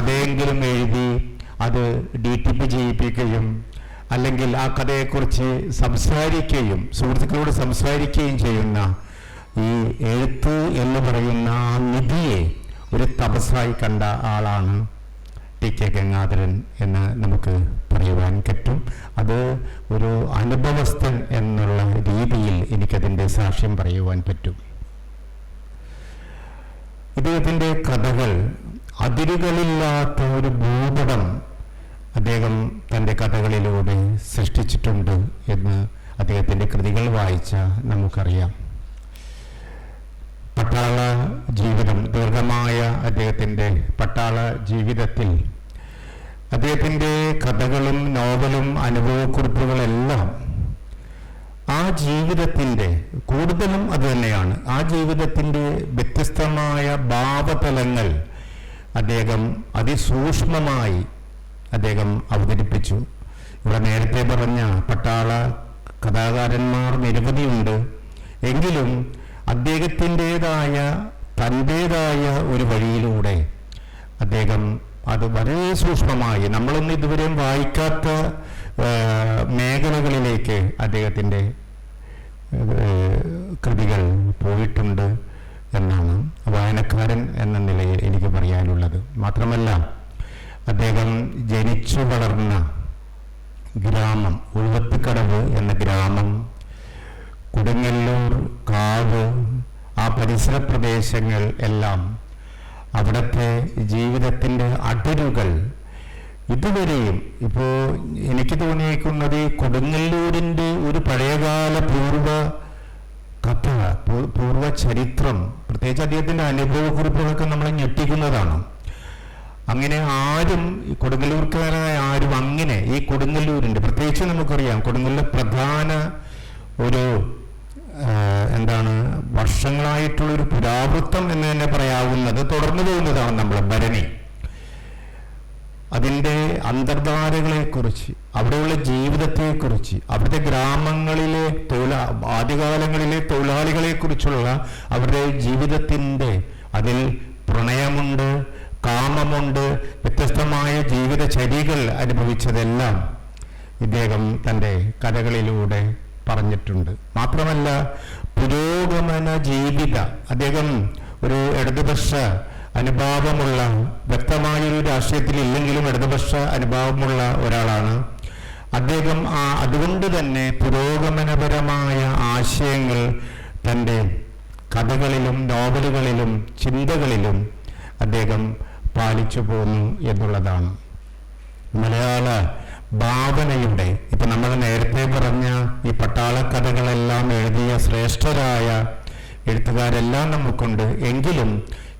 എന്തെങ്കിലും എഴുതി അത് ഡി ടി പി ചെയ്യിപ്പിക്കുകയും അല്ലെങ്കിൽ ആ കഥയെക്കുറിച്ച് സംസാരിക്കുകയും സുഹൃത്തുക്കളോട് സംസാരിക്കുകയും ചെയ്യുന്ന ഈ എഴുത്ത് എന്ന് പറയുന്ന ആ നിധിയെ ഒരു തപസ്സായി കണ്ട ആളാണ് ടി കെ ഗംഗാധരൻ എന്ന് നമുക്ക് പറയുവാൻ പറ്റും. അത് ഒരു അനുഭവസ്ഥൻ എന്നുള്ള രീതിയിൽ എനിക്കതിന്റെ സാക്ഷ്യം പറയുവാൻ പറ്റും. ഇദ്ദേഹത്തിന്റെ കഥകൾ അതിരുകളില്ലാത്ത ഒരു ഭൂപടം അദ്ദേഹം തന്റെ കഥകളിലൂടെ സൃഷ്ടിച്ചിട്ടുണ്ട് എന്ന് അദ്ദേഹത്തിന്റെ കൃതികൾ വായിച്ച നമുക്കറിയാം. പട്ടാള ജീവിതം ദീർഘമായ അദ്ദേഹത്തിന്റെ പട്ടാള ജീവിതത്തിൽ അദ്ദേഹത്തിന്റെ കഥകളും നോവലും അനുഭവക്കുറിപ്പുകളെല്ലാം ആ ജീവിതത്തിന്റെ കൂടുതലും അത് തന്നെയാണ്. ആ ജീവിതത്തിന്റെ വ്യത്യസ്തമായ ഭാവതലങ്ങൾ അദ്ദേഹം അതിസൂക്ഷ്മമായി അദ്ദേഹം അവതരിപ്പിച്ചു. ഇവിടെ നേരത്തെ പറഞ്ഞ പട്ടാള കഥാകാരന്മാർ നിരവധിയുണ്ട്. എങ്കിലും അദ്ദേഹത്തിന്റെതായ തന്റേതായ ഒരു വഴിയിലൂടെ അദ്ദേഹം അത് വളരെ സൂക്ഷ്മമായി നമ്മളൊന്നും ഇതുവരെയും വായിക്കാത്ത മേഖലകളിലേക്ക് അദ്ദേഹത്തിന്റെ കൃതികൾ പോയിട്ടുണ്ട്. മാത്രമല്ല അദ്ദേഹം ജനിച്ചു വളർന്ന ഗ്രാമം ഉഴുവത്തുകടവ് എന്ന ഗ്രാമം കൊടുങ്ങല്ലൂർ കാവ് ആ പരിസര പ്രദേശങ്ങൾ എല്ലാം അവിടുത്തെ ജീവിതത്തിന്റെ അതിരുകൾ ഇതുവരെയും ഇപ്പോൾ എനിക്ക് തോന്നിയേക്കുന്നത് കൊടുങ്ങല്ലൂരിന്റെ ഒരു പഴയകാല പൂർവ കഥ പൂർവ പൂർവ ചരിത്രം പ്രത്യേകിച്ച് അദ്ദേഹത്തിന്റെ അനുഭവക്കുറിപ്പുകളൊക്കെ നമ്മളെ ഞെട്ടിക്കുന്നതാണ്. അങ്ങനെ ആരും കൊടുങ്ങല്ലൂർക്കാരായ ആരും അങ്ങനെ ഈ കൊടുങ്ങല്ലൂരിന്റെ പ്രത്യേകിച്ച് നമുക്കറിയാം കൊടുങ്ങല്ലൂർ പ്രധാന ഒരു എന്താണ് വർഷങ്ങളായിട്ടുള്ളൊരു പുരാവൃത്തം എന്ന് തന്നെ പറയാവുന്നത് തുടർന്നു പോകുന്നതാണ് നമ്മളെ ഭരണി. അതിന്റെ അന്തർധാരകളെക്കുറിച്ച് അവിടെയുള്ള ജീവിതത്തെക്കുറിച്ച് അവിടുത്തെ ഗ്രാമങ്ങളിലെ തൊഴിലാ ആദ്യകാലങ്ങളിലെ തൊഴിലാളികളെക്കുറിച്ചുള്ള അവരുടെ ജീവിതത്തിന്റെ അതിൽ കാമമുണ്ട് വ്യത്യസ്തമായ ജീവിതചര്യകൾ അനുഭവിച്ചതെല്ലാം ഇദ്ദേഹം തന്റെ കഥകളിലൂടെ പറഞ്ഞിട്ടുണ്ട്. മാത്രമല്ല പുരോഗമന ജീവിത അദ്ദേഹം ഒരു ഇടതുപക്ഷ അനുഭാവമുള്ള വ്യക്തമായൊരു രാഷ്ട്രീയത്തിൽ ഇല്ലെങ്കിലും ഇടതുപക്ഷ അനുഭാവമുള്ള ഒരാളാണ്. അദ്ദേഹം ആ അതുകൊണ്ട് തന്നെ പുരോഗമനപരമായ ആശയങ്ങൾ തന്റെ കഥകളിലും നോവലുകളിലും ചിന്തകളിലും അദ്ദേഹം പാലിച്ചു പോന്നു എന്നുള്ളതാണ്. മലയാള ഭാവനയുടെ ഇപ്പൊ നമ്മൾ നേരത്തെ പറഞ്ഞ ഈ പട്ടാളക്കഥകളെല്ലാം എഴുതിയ ശ്രേഷ്ഠരായ എഴുത്തുകാരെല്ലാം നമുക്കുണ്ട്. എങ്കിലും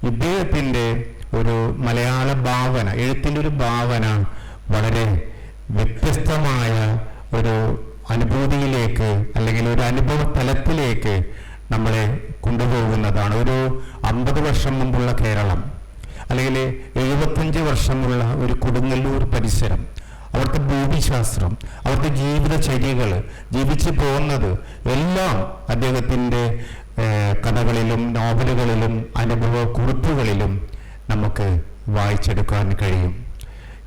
ഇദ്ദേഹത്തിന്റെ ഒരു മലയാള ഭാവന എഴുത്തിന്റെ ഒരു ഭാവന വളരെ വ്യത്യസ്തമായ ഒരു അനുഭൂതിയിലേക്ക് അല്ലെങ്കിൽ ഒരു അനുഭവ തലത്തിലേക്ക് നമ്മളെ കൊണ്ടുപോകുന്നതാണ്. ഒരു അമ്പത് വർഷം മുമ്പുള്ള കേരളം. അല്ലെങ്കിൽ എഴുപത്തഞ്ച് വർഷമുള്ള ഒരു കൊടുങ്ങല്ലൂർ പരിസരം അവിടുത്തെ ഭൂമിശാസ്ത്രം അവിടുത്തെ ജീവിതചര്യകൾ ജീവിച്ചു പോകുന്നത് എല്ലാം അദ്ദേഹത്തിന്റെ കഥകളിലും നോവലുകളിലും അനുഭവ കുറിപ്പുകളിലും നമുക്ക് വായിച്ചെടുക്കാൻ കഴിയും.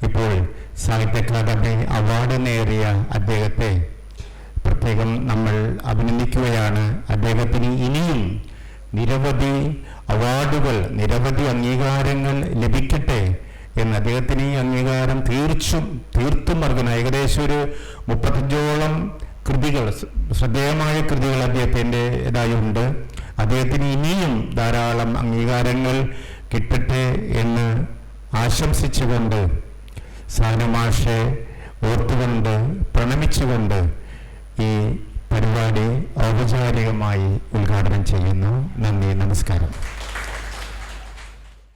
ഇപ്പോൾ സാഹിത്യ അക്കാദമി അവാർഡ് നേടിയ അദ്ദേഹത്തെ പ്രത്യേകം നമ്മൾ അഭിനന്ദിക്കുകയാണ്. അദ്ദേഹത്തിന് ഇനിയും നിരവധി അവാർഡുകൾ നിരവധി അംഗീകാരങ്ങൾ ലഭിക്കട്ടെ എന്ന് അദ്ദേഹത്തിന് ഈ അംഗീകാരം തീർച്ചും തീർത്തും അർഹന ഏകദേശം ഒരു മുപ്പത്തഞ്ചോളം കൃതികൾ ശ്ര- ശ്രദ്ധേയമായ കൃതികൾ അദ്ദേഹത്തിന്റെ ഇതായി ഉണ്ട്. അദ്ദേഹത്തിന് ഇനിയും ധാരാളം അംഗീകാരങ്ങൾ കിട്ടട്ടെ എന്ന് ആശംസിച്ചുകൊണ്ട് സാനമാഷെ ഓർത്തുകൊണ്ട് പ്രണമിച്ചുകൊണ്ട് ഈ പരിപാടി ഔപചാരികമായി ഉദ്ഘാടനം ചെയ്യുന്നു. നന്ദി നമസ്കാരം.